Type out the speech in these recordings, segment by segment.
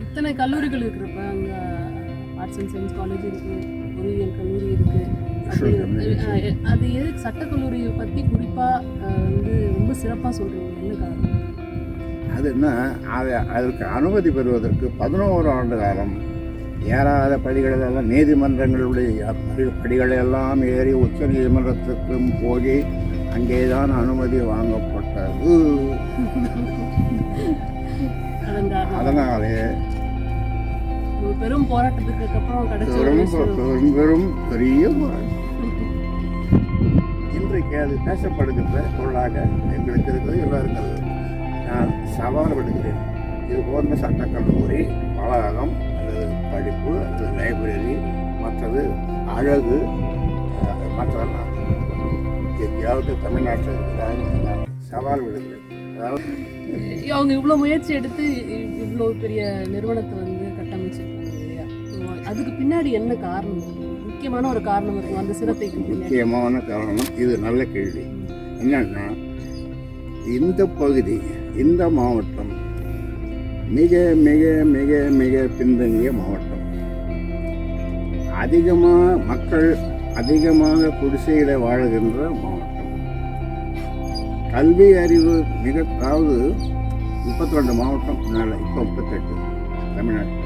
இத்தனை கல்லூரிகள் இருக்கிறப்ப அங்க ஆர்ட்ஸ் அண்ட் சயின்ஸ் காலேஜ் இருக்கு பொறியியல் கல்லூரி இருக்கு. அது எதுக்கு சட்டக்கல்லூரியை பத்தி குறிப்பா அஹ், வந்து ரொம்ப சிறப்பா சொல்றீங்க. என்ன காரணம்? அது என்ன? அது அதற்கு அனுமதி பெறுவதற்கு பதினோரு ஆண்டு காலம். ஏறாத படிகளெல்லாம் நீதிமன்றங்களுடைய படி- படிகளெல்லாம் ஏறி உச்ச நீதிமன்றத்துக்கும் போய் அங்கேதான் அனுமதி வாங்கப்பட்டது. அதனாலே பெரும் போராட்டத்துக்கு அப்புறம் பெரும் பெரிய போராட்டம். இன்றைக்கு அது பேசப்படுகின்ற பொருளாக எங்களுக்கு இருக்கிறது எல்லாருக்கும். நான் சவால் விடுகிறேன். இது போன்ற சட்டக்கல்லூரி வளாகம் அல்லது படிப்பு அல்லது லைப்ரரி மற்றது அழகு மற்றதெல்லாம். எங்கேயாவது தமிழ்நாட்டில் இருக்கிறாங்க. சவால் விடுகிறேன் அதாவது அவங்க இவ்வளவு முயற்சி எடுத்து இ- இவ்வளவு பெரிய நிறுவனத்தை வந்து கட்டமைச்சிருக்காங்க இல்லையா? அதுக்கு பின்னாடி என்ன காரணம்? முக்கியமான ஒரு காரணம் இருக்கும் அந்த சிரத்தைக்கு முக்கியமான காரணம் இது நல்ல கேள்வி. என்னன்னா இந்த பகுதி இந்த மாவட்டம் மிக மிக மிக மிக பின்தங்கிய மாவட்டம். அதிகமாக மக்கள் அதிகமாக குடிசையில் வாழுகின்ற மாவட்டம். கல்வி அறிவு மிக அதாவது முப்பத்தி ரெண்டு மாவட்டம் மேலே இப்போ முப்பத்தெட்டு தமிழ்நாட்டில்.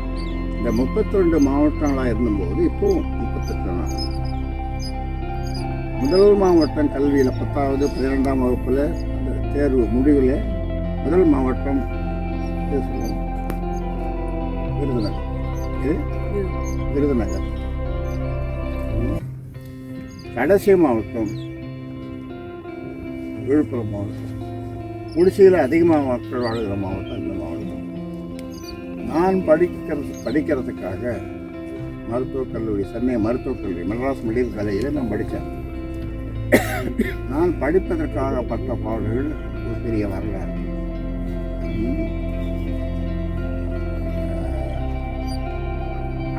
இந்த முப்பத்தி ரெண்டு மாவட்டங்களாக இருந்தபோது இப்போ முப்பத்தெட்டு நாள் முதல் மாவட்டம் கல்வியில் பத்தாவது பன்னிரெண்டாம் வகுப்பில் அந்த தேர்வு முடிவில் முதல் மாவட்டம் விருதுநகர். இது? விருதுநகர். கடைசி மாவட்டம் விழுப்புரம் மாவட்டம். குடிசையில் அதிகமாக மக்கள் வாழ்கிற மாவட்டம் இந்த மாவட்டம். நான் படிக்கிறது படிக்கிறதுக்காக மருத்துவக் கல்லூரி சென்னை மருத்துவக் கல்லூரி மெட்ராஸ் மெடிக்கல் கலையில் நான் படித்தேன். நான் படிப்பதற்காக பட்ட பாடல்கள் ஒரு பெரிய வரலாறு.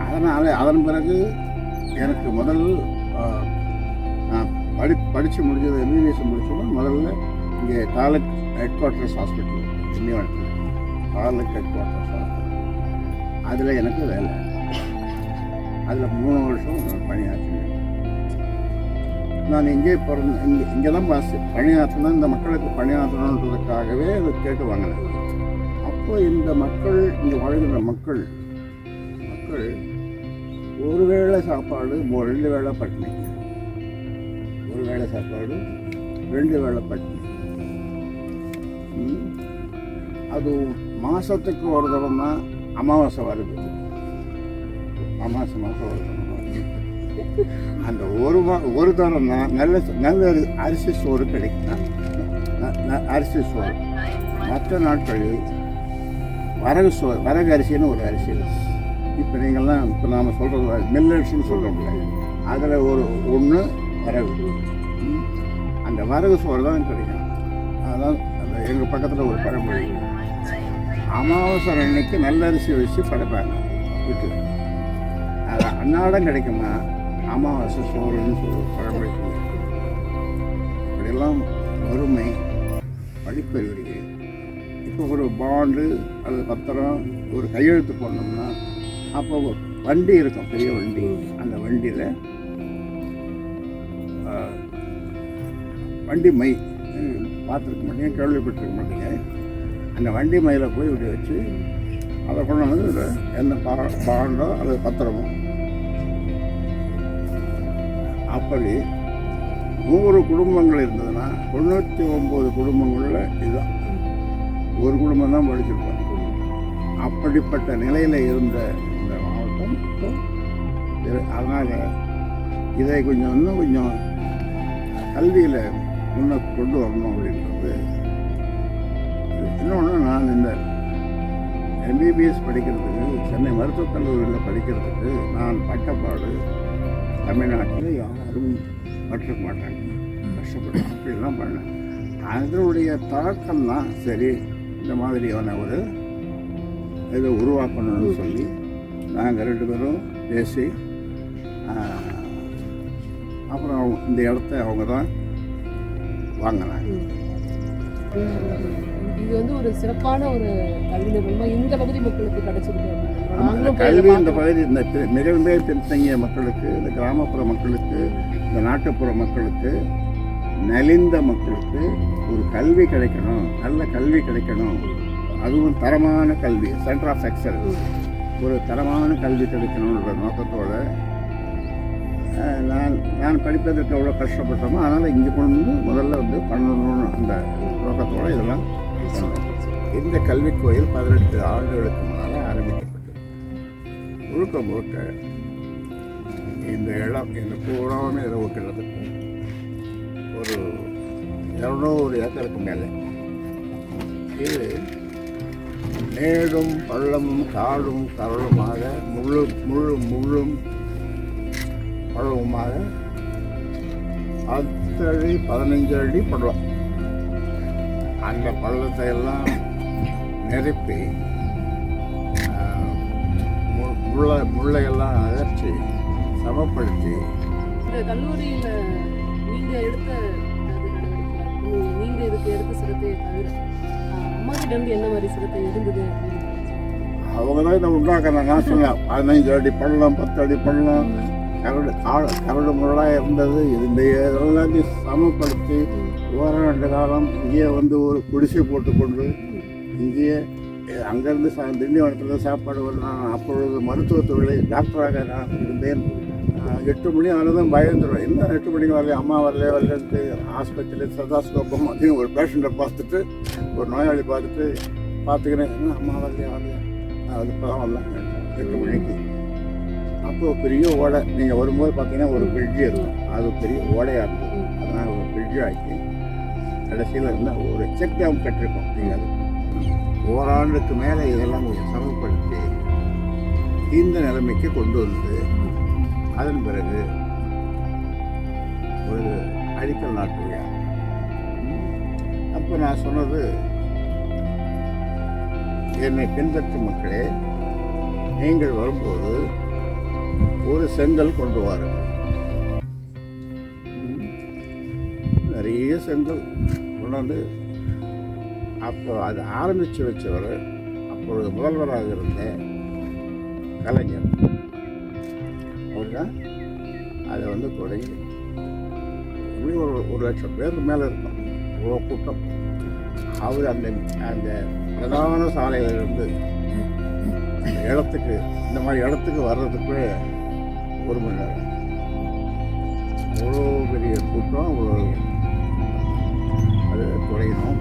அதனால் அதன் பிறகு எனக்கு முதல் படி படித்து முடிஞ்சது எம்பிபிஎஸ் முடிச்சோன்னா முதல்ல இங்கே தாலுக் ஹெட் குவார்ட்டர்ஸ் ஹாஸ்பிட்டல் திண்டிவனத்தில் தாலுக் ஹெட் குவார்ட்டர்ஸ் ஹாஸ்பிட்டல். அதில் எனக்கு வேலை. அதில் மூணு வருஷம் நான் பணியாற்றினேன் நான் இங்கே பிறந்த இங்கே இங்கே தான் பாஸ் பணியாற்றணும் இந்த மக்களுக்கு பணியாற்றணுன்றதுக்காகவே அதை கேட்டு வாங்கினேன் அப்போ இந்த மக்கள் இங்கே வாழ்கிற மக்கள் மக்கள் ஒரு வேளை சாப்பாடு ரெண்டு வேளை பட்டினி ஒரு வேளை சாப்பாடு ரெண்டு வேளை பட்டி அது மாதத்துக்கு ஒரு தரம் தான் அமாவாசை வருது. அமாவாசை மாதம் ஒரு வருது. அந்த ஒரு ஒரு தரம் தான் நல்ல நல்ல அரி- அரிசி சோறு கிடைக்கும் ந- அரிசி சோறு. மற்ற நாட்களில் வரகு சோறு வரகு அரிசின்னு ஒரு அரிசி. இப்போ நீங்கள்லாம் இப்போ நாம் சொல்கிறது மில்லட்ஸ்னு சொல்கிறோம்ல அதில் ஒரு ஒன்று வரகு அந்த வரகு சோறு தான் கிடைக்கும். அதான் அந்த எங்கள் பக்கத்தில் ஒரு பழமொழி அமாவாசை அன்னைக்கு நல்ல அரிசி வச்சு படைப்பாங்க வீட்டு அது அன்னாடம் கிடைக்குமா அமாவாசை சோறுன்னு சொல்லி பழமொழி இப்படியெல்லாம் வறுமை படிப்பறிவு இப்போ ஒரு பாண்டு அல்லது பத்திரம் ஒரு கையெழுத்து போடணும்னா அப்போ வண்டி இருக்கும் பெரிய வண்டி. அந்த வண்டியில் வண்டி மை பார்த்துருக்க மாட்டேங்க கேள்விப்பட்டிருக்க மாட்டேங்க. அந்த வண்டி மையில் போய் இப்படி வச்சு அதை கொண்டு வந்து எந்த பா பாண்டோ அல்லது பத்திரமோ அப்படி நூறு குடும்பங்கள் இருந்ததுன்னா தொண்ணூற்றி ஒம்பது குடும்பங்களில் இதுதான். ஒரு குடும்பம் தான் படிச்சிருப்பாங்க. அப்படிப்பட்ட நிலையில் இருந்த இந்த மாவட்டம் அதனால் இதை கொஞ்சம் இன்னும் கொஞ்சம் கல்வியில் முன்னே கொண்டு வரணும் அப்படின்றது. இன்னொன்று நான் இந்த எம்பிபிஎஸ் படிக்கிறதுக்கு சென்னை மருத்துவக் கல்லூரியில் படிக்கிறதுக்கு நான் பட்டப்பாடு தமிழ்நாட்டில் யாரும் கற்றுக்க மாட்டாங்க. கஷ்டப்பட்டு அப்படிலாம் பண்ணேன். அதனுடைய தாக்கம் தான் சரி இந்த மாதிரியான ஒரு இதை உருவாக்கணும்னு சொல்லி நாங்கள் ரெண்டு பேரும் பேசி அப்புறம் அவங்க- இந்த இடத்த அவங்க தான் இந்த இது வந்து ஒரு சிறப்பான ஒரு கல்வி இந்த பகுதி மக்களுக்கு கிடைச்சிருக்கு கல்வி இந்த. பகுதி இந்த பி- மிக பின்தங்கிய மக்களுக்கு இந்த கிராமப்புற மக்களுக்கு இந்த நாட்டுப்புற மக்களுக்கு நலிந்த மக்களுக்கு ஒரு கல்வி கிடைக்கணும் நல்ல கல்வி கிடைக்கணும். அதுவும் தரமான கல்வி சென்டர் ஆஃப் எக்ஸல் ஒரு தரமான கல்வி கிடைக்கணுன்ற நோக்கத்தோட நான் நான் படிப்பதற்கு எவ்வளோ கஷ்டப்பட்டோமோ அதனால் இங்கே கொண்டு வந்து முதல்ல வந்து பண்ணணும்னு அந்த நோக்கத்தோடு இதெல்லாம் இந்த கல்வி கோயில் பதினெட்டு ஆண்டுகளுக்கு முன்னால் ஆரம்பிக்கப்பட்டது. முழுக்க முழுக்க இந்த இடம் இந்த பூராமே இரவு கிட்டத்தட்ட ஒரு இரநூறு ஏக்கருக்கு மேலே. இது மேடும் பள்ளமும் காடும் கரளுமாக முழு முழு முள்ளும் பள்ளவுமாக பத்து அடி பதினஞ்சு அடி பள்ளம் அந்த பள்ளத்தை எல்லாம் நிரப்பி முள்ள முள்ளையெல்லாம் அகற்றி சமப்படுத்தி இந்த கல்லூரியில நீங்க எடுத்த அதாவது நடவடிக்கை நீ- நீங்க இதுக்கு எடுத்த சிரத்தையை தவிர அம்மா என்ன மாதிரி சிரத்தை இருந்தது? அவங்க தான் இதை உண்டாக்குறாங்க. நான் சொன்னேன் பதினஞ்சு அடி பள்ளம் பத்து அடி பள்ளம் கரடு காடு கரடு முரடாக இருந்தது. இந்த எல்லாத்தையும் சமப்படுத்தி ஓராண்டு காலம் இங்கேயே வந்து ஒரு குடிசை போட்டுக்கொண்டு இங்கேயே அங்கேருந்து சா திண்டிவனத்தில் சாப்பாடு வரலாம் அப்பொழுது மருத்துவத்துறை டாக்டராக நான் இருந்தேன். எட்டு மணி ஆனதும் பயந்துடும் என்ன எட்டு மணிக்கு வரல அம்மா வரல வரலன்ட்டு ஆஸ்பத்திரியில் சதாஸ்கோப்பம் அதையும் ஒரு பேஷண்ட்டை பார்த்துட்டு ஒரு நோயாளி பார்த்துட்டு பார்த்துக்கிறேன். என்ன அம்மா வரலையா வரலையா? அது இப்போ தான் வரலாம் எட்டு மணிக்கு. அப்போ பெரிய ஓடை நீங்கள் வரும்போது பார்த்தீங்கன்னா ஒரு பிரிட்ஜு இருக்கும். அது பெரிய ஓடையாக இருந்தது அதனால் ஒரு பிரிட்ஜு ஆக்கி கடைசியில் இருந்தால் ஒரு செக் டேம் கட்டிருக்கோம். நீங்கள் அது ஓராண்டுக்கு மேலே இதெல்லாம் கொஞ்சம் சமப்படுத்தி இந்த நிலைமைக்கு கொண்டு வந்து அதன் பிறகு ஒரு அடிக்கல் நாட்டுவியா அப்போ நான் சொன்னது என்னை பின்பற்றும் மக்களே நீங்கள் வரும்போது ஒரு செங்கல் கொண்டு வாருங்கள் நிறைய செங்கல் கொண்டாந்து அப்போ அது ஆரம்பித்து வச்சவர் அப்பொழுது முதல்வராக இருந்த கலைஞர். அவர் தான் அதை வந்து தொடங்கி எப்படியும் ஒரு ஒரு லட்சம் பேருக்கு மேலே இருக்கும் இவ்வளோ கூட்டம். அவர் அந்த அந்த பிரதான சாலையிலிருந்து அந்த இடத்துக்கு இந்த மாதிரி இடத்துக்கு வர்றதுக்கு ஒரு மணி நேரம். அவ்வளோ பெரிய கூட்டம் அவ்வளோ அது தொடங்கினோம்